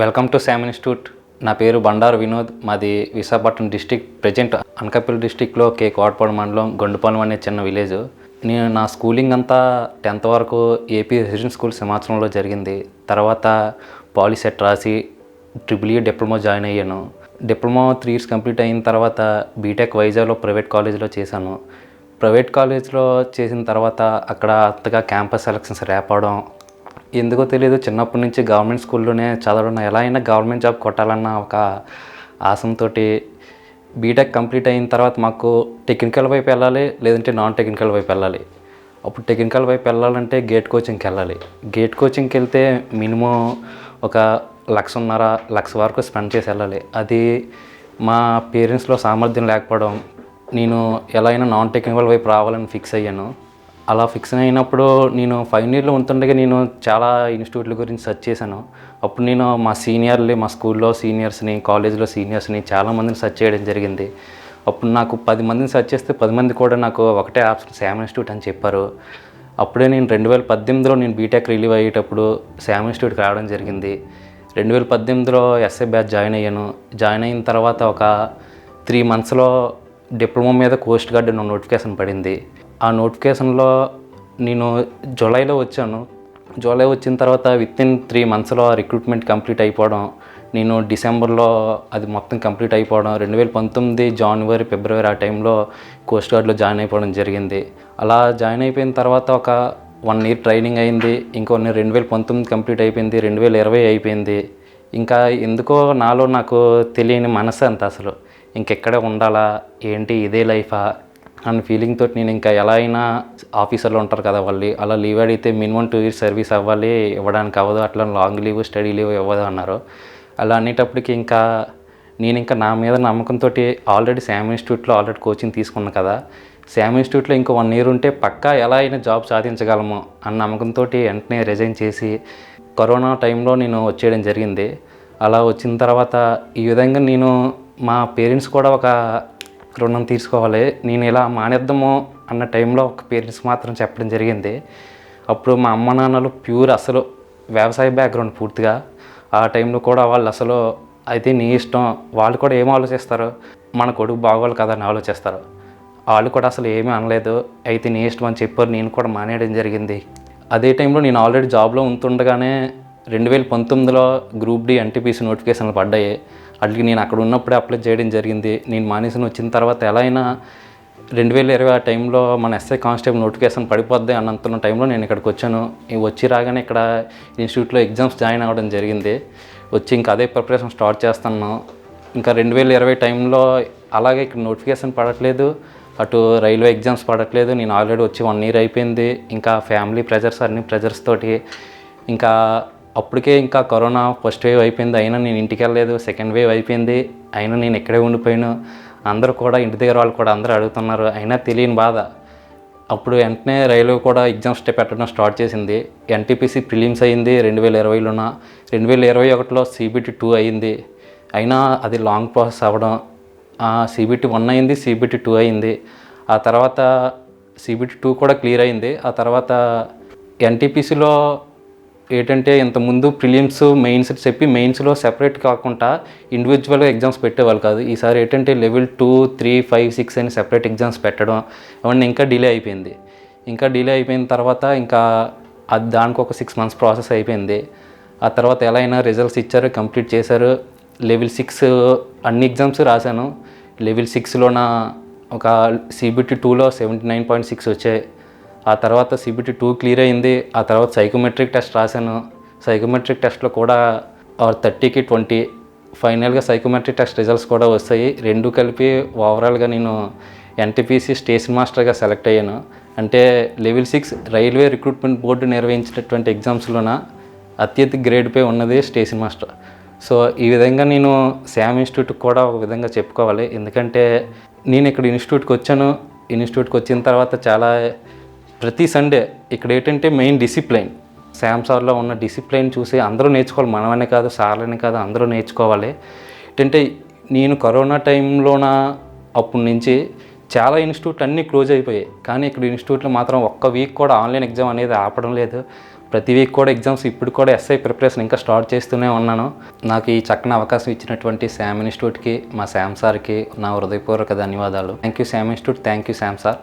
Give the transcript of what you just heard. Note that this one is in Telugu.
Welcome to Sam institute. నా పేరు బండారు వినోద్. మాది విశాఖపట్నం డిస్టిక్ ప్రజెంట్ అనకాపల్లి డిస్టిక్లో కే కోటపాడు మండలం గొండుపాలెం అనే చిన్న విలేజ్. నేను నా స్కూలింగ్ అంతా టెన్త్ వరకు ఏపీ రెసిడెంట్ స్కూల్ సింహాచలంలో జరిగింది. తర్వాత పాలిసెట్ రాసి triple E e diploma join అయ్యాను. డిప్లొమా త్రీ ఇయర్స్ కంప్లీట్ అయిన తర్వాత బీటెక్ వైజాగ్లో ప్రైవేట్ కాలేజ్లో చేశాను. ప్రైవేట్ కాలేజ్లో చేసిన తర్వాత అక్కడ అంతగా క్యాంపస్ సెలక్షన్స్ రేపడం ఎందుకో తెలియదు చిన్నప్పటి నుంచి గవర్నమెంట్ స్కూల్లోనే చదవడం. ఎలా అయినా గవర్నమెంట్ జాబ్ కొట్టాలన్న ఒక ఆశంతో బీటెక్ కంప్లీట్ అయిన తర్వాత మాకు టెక్నికల్ వైపు వెళ్ళాలి లేదంటే నాన్ టెక్నికల్ వైపు వెళ్ళాలి. అప్పుడు టెక్నికల్ వైపు వెళ్ళాలంటే గేట్ కోచింగ్కి వెళ్ళాలి. గేట్ కోచింగ్కి వెళ్తే మినిమం ఒక లక్షన్నర లక్ష వరకు స్పెండ్ చేసి వెళ్ళాలి. అది మా పేరెంట్స్లో సామర్థ్యం లేకపోవడం. నేను ఎలా అయినా నాన్ టెక్నికల్ వైపు రావాలని ఫిక్స్ అయ్యాను. అలా ఫిక్స్ అయినప్పుడు నేను ఫైనల్ ఇయర్లో ఉంటుండగా నేను చాలా ఇన్స్టిట్యూట్ల గురించి సెర్చ్ చేశాను. అప్పుడు నేను మా సీనియర్లు మా స్కూల్లో సీనియర్స్ని కాలేజ్లో సీనియర్స్ని చాలామందిని సెర్చ్ చేయడం జరిగింది. అప్పుడు నాకు పది మందిని సెర్చ్ చేస్తే పది మంది కూడా నాకు ఒకటే ఆప్షన్ శామ్ ఇన్స్టిట్యూట్ అని చెప్పారు. అప్పుడే నేను రెండు వేల పద్దెనిమిదిలో నేను బీటెక్ రిలీవ్ అయ్యేటప్పుడు శామ్ ఇన్స్టిట్యూట్కి రావడం జరిగింది. రెండు వేల పద్దెనిమిదిలో ఎస్ఏ బ్యాచ్ జాయిన్ అయ్యాను. జాయిన్ అయిన తర్వాత ఒక త్రీ మంత్స్లో డిప్లొమా మీద కోస్ట్ గార్డ్ నోటిఫికేషన్ పడింది. ఆ నోటిఫికేషన్లో నేను జూలైలో వచ్చాను. జూలై వచ్చిన తర్వాత విత్ ఇన్ త్రీ మంత్స్లో రిక్రూట్మెంట్ కంప్లీట్ అయిపోవడం నేను డిసెంబర్లో అది మొత్తం కంప్లీట్ అయిపోవడం రెండు వేల పంతొమ్మిది జనవరి ఫిబ్రవరి ఆ టైంలో కోస్ట్ గార్డ్లో జాయిన్ అయిపోవడం జరిగింది. అలా జాయిన్ అయిపోయిన తర్వాత ఒక వన్ ఇయర్ ట్రైనింగ్ అయింది. ఇంకో రెండు వేల పంతొమ్మిది కంప్లీట్ అయిపోయింది రెండు వేల ఇరవై అయిపోయింది. ఇంకా ఎందుకో నాలో నాకు తెలియని మనసు అంత అసలు. ఇంకెక్కడే ఉండాలా? ఏంటి ఇదే లైఫా? అన్న ఫీలింగ్ తోటి నేను ఇంకా ఎలా అయినా ఆఫీసర్లు ఉంటారు కదా వాళ్ళు అలా లీవ్ అడిగితే మినిమం టూ ఇయర్స్ సర్వీస్ అవ్వాలి ఇవ్వడానికి అవ్వదు అట్లా లాంగ్ లీవ్ స్టడీ లీవ్ ఇవ్వదు అన్నారు. అలా అనేటప్పటికి ఇంకా నేను ఇంకా నా మీద నమ్మకంతో ఆల్రెడీ శామ్ ఇన్స్టిట్యూట్లో ఆల్రెడీ కోచింగ్ తీసుకున్నాను కదా శామ్ ఇన్స్టిట్యూట్లో ఇంకో వన్ ఇయర్ ఉంటే పక్కా ఎలా అయినా జాబ్ సాధించగలము అన్న నమ్మకంతో వెంటనే రిజైన్ చేసి కరోనా టైంలో నేను వచ్చేయడం జరిగింది. అలా వచ్చిన తర్వాత ఈ విధంగా నేను మా పేరెంట్స్ కూడా ఒక రుణం తీసుకోవాలి. నేను ఇలా మానేద్దాము అన్న టైంలో ఒక పేరెంట్స్ మాత్రం చెప్పడం జరిగింది. అప్పుడు మా అమ్మ నాన్నలు ప్యూర్ అసలు వ్యవసాయ బ్యాక్గ్రౌండ్ పూర్తిగా. ఆ టైంలో కూడా వాళ్ళు అసలు అయితే నీ ఇష్టం. వాళ్ళు కూడా ఏం ఆలోచిస్తారు? మన కొడుకు బాగోవాలి కదా అని ఆలోచిస్తారు. వాళ్ళు కూడా అసలు ఏమీ అనలేదు. అయితే నీ ఇష్టం అని చెప్పారు. నేను కూడా మానేయడం జరిగింది. అదే టైంలో నేను ఆల్రెడీ జాబ్లో ఉంటుండగానే రెండు వేల పంతొమ్మిదిలో గ్రూప్ డి ఎన్టీపీసీ నోటిఫికేషన్లు పడ్డాయి. వాటికి నేను అక్కడ ఉన్నప్పుడే అప్లై చేయడం జరిగింది. నేను మానేసిన వచ్చిన తర్వాత ఎలా అయినా రెండు వేల ఇరవై ఆ టైంలో మన ఎస్ఐ కానిస్టేబుల్ నోటిఫికేషన్ పడిపోద్ది అన్నంత టైంలో నేను ఇక్కడికి వచ్చాను. వచ్చి రాగానే ఇక్కడ ఇన్స్టిట్యూట్లో ఎగ్జామ్స్ జాయిన్ అవ్వడం జరిగింది. వచ్చి ఇంకా అదే ప్రిపరేషన్ స్టార్ట్ చేస్తాను. ఇంకా రెండు వేల ఇరవై టైంలో అలాగే ఇక్కడ నోటిఫికేషన్ పడట్లేదు. అటు రైల్వే ఎగ్జామ్స్ పడట్లేదు. నేను ఆల్రెడీ వచ్చి వన్ ఇయర్ అయిపోయింది. ఇంకా ఫ్యామిలీ ప్రెజర్స్ అన్ని ప్రెజర్స్ తోటి ఇంకా అప్పటికే ఇంకా కరోనా ఫస్ట్ వేవ్ అయిపోయింది. అయినా నేను ఇంటికి వెళ్ళలేదు. సెకండ్ వేవ్ అయిపోయింది. అయినా నేను ఇక్కడే ఉండిపోయాను. అందరూ కూడా ఇంటి దగ్గర వాళ్ళు కూడా అందరూ అడుగుతున్నారు. అయినా తెలియని బాధ. అప్పుడు వెంటనే రైల్వే కూడా ఎగ్జామ్స్ పెట్టడం స్టార్ట్ చేసింది. ఎన్టీపీసీ ప్రిలిమ్స్ అయింది రెండు వేల ఇరవైలోన. రెండు వేల ఇరవై ఒకటిలో సిబిటి టూ అయింది. అయినా అది లాంగ్ ప్రాసెస్ అవ్వడం. సిబిటి వన్ అయింది సిబిటి టూ అయింది. ఆ తర్వాత సిబిటి టూ కూడా క్లియర్ అయింది. ఆ తర్వాత ఎన్టీపీసీలో ఏంటంటే ఇంతకుముందు ప్రిలిమ్స్ మెయిన్స్ చెప్పి మెయిన్స్లో సెపరేట్ కాకుండా ఇండివిజువల్గా ఎగ్జామ్స్ పెట్టేవాళ్ళు కాదు. ఈసారి ఏంటంటే level two three five six అని సెపరేట్ ఎగ్జామ్స్ పెట్టడం అవన్నీ ఇంకా డిలే అయిపోయింది. ఇంకా డిలే అయిపోయిన తర్వాత ఇంకా అది దానికి ఒక సిక్స్ మంత్స్ ప్రాసెస్ అయిపోయింది. ఆ తర్వాత ఎలా అయినా రిజల్ట్స్ ఇచ్చారు కంప్లీట్ చేశారు. లెవెల్ సిక్స్ అన్ని ఎగ్జామ్స్ రాశాను. లెవెల్ సిక్స్లో నా ఒక సిబిటీ టూలో సెవెంటీ నైన్ పాయింట్ సిక్స్ వచ్చాయి. ఆ తర్వాత సిబిటి టూ క్లియర్ అయింది. ఆ తర్వాత సైకోమెట్రిక్ టెస్ట్ రాశాను. సైకోమెట్రిక్ టెస్ట్లో కూడా థర్టీకి ట్వంటీ ఫైనల్గా సైకోమెట్రిక్ టెస్ట్ రిజల్ట్స్ కూడా వస్తాయి. రెండు కలిపి ఓవరాల్గా నేను ఎన్టీపీసీ స్టేషన్ మాస్టర్గా సెలెక్ట్ అయ్యాను. అంటే level six railway recruitment board నిర్వహించినటువంటి ఎగ్జామ్స్లోన అత్యధిక గ్రేడ్పై ఉన్నది స్టేషన్ మాస్టర్ సో ఈ విధంగా నేను శామ్ ఇన్స్టిట్యూట్కి కూడా ఒక విధంగా చెప్పుకోవాలి. ఎందుకంటే నేను ఇక్కడ ఇన్స్టిట్యూట్కి వచ్చాను. ఇన్స్టిట్యూట్కి వచ్చిన తర్వాత చాలా ప్రతి సండే ఇక్కడ ఏంటంటే మెయిన్ డిసిప్లైన్. శామ్ సార్లో ఉన్న డిసిప్లైన్ చూసి అందరూ నేర్చుకోవాలి. మనమనే కాదు సార్లనే కాదు అందరూ నేర్చుకోవాలి. ఏంటంటే నేను కరోనా టైంలోన అప్పటి నుంచి చాలా ఇన్స్టిట్యూట్ అన్నీ క్లోజ్ అయిపోయాయి. కానీ ఇక్కడ ఇన్స్టిట్యూట్లో మాత్రం ఒక్క వీక్ కూడా ఆన్లైన్ ఎగ్జామ్ అనేది ఆపడం లేదు. ప్రతి వీక్ కూడా ఎగ్జామ్స్ ఇప్పుడు కూడా ఎస్ఐ ప్రిపరేషన్ ఇంకా స్టార్ట్ చేస్తూనే ఉన్నాను. నాకు ఈ చక్కని అవకాశం ఇచ్చినటువంటి శామ్ ఇన్స్టిట్యూట్కి మా శామ్ సార్కి నా హృదయపూర్వక ధన్యవాదాలు. Thank you Sam institute thank you Sam sir.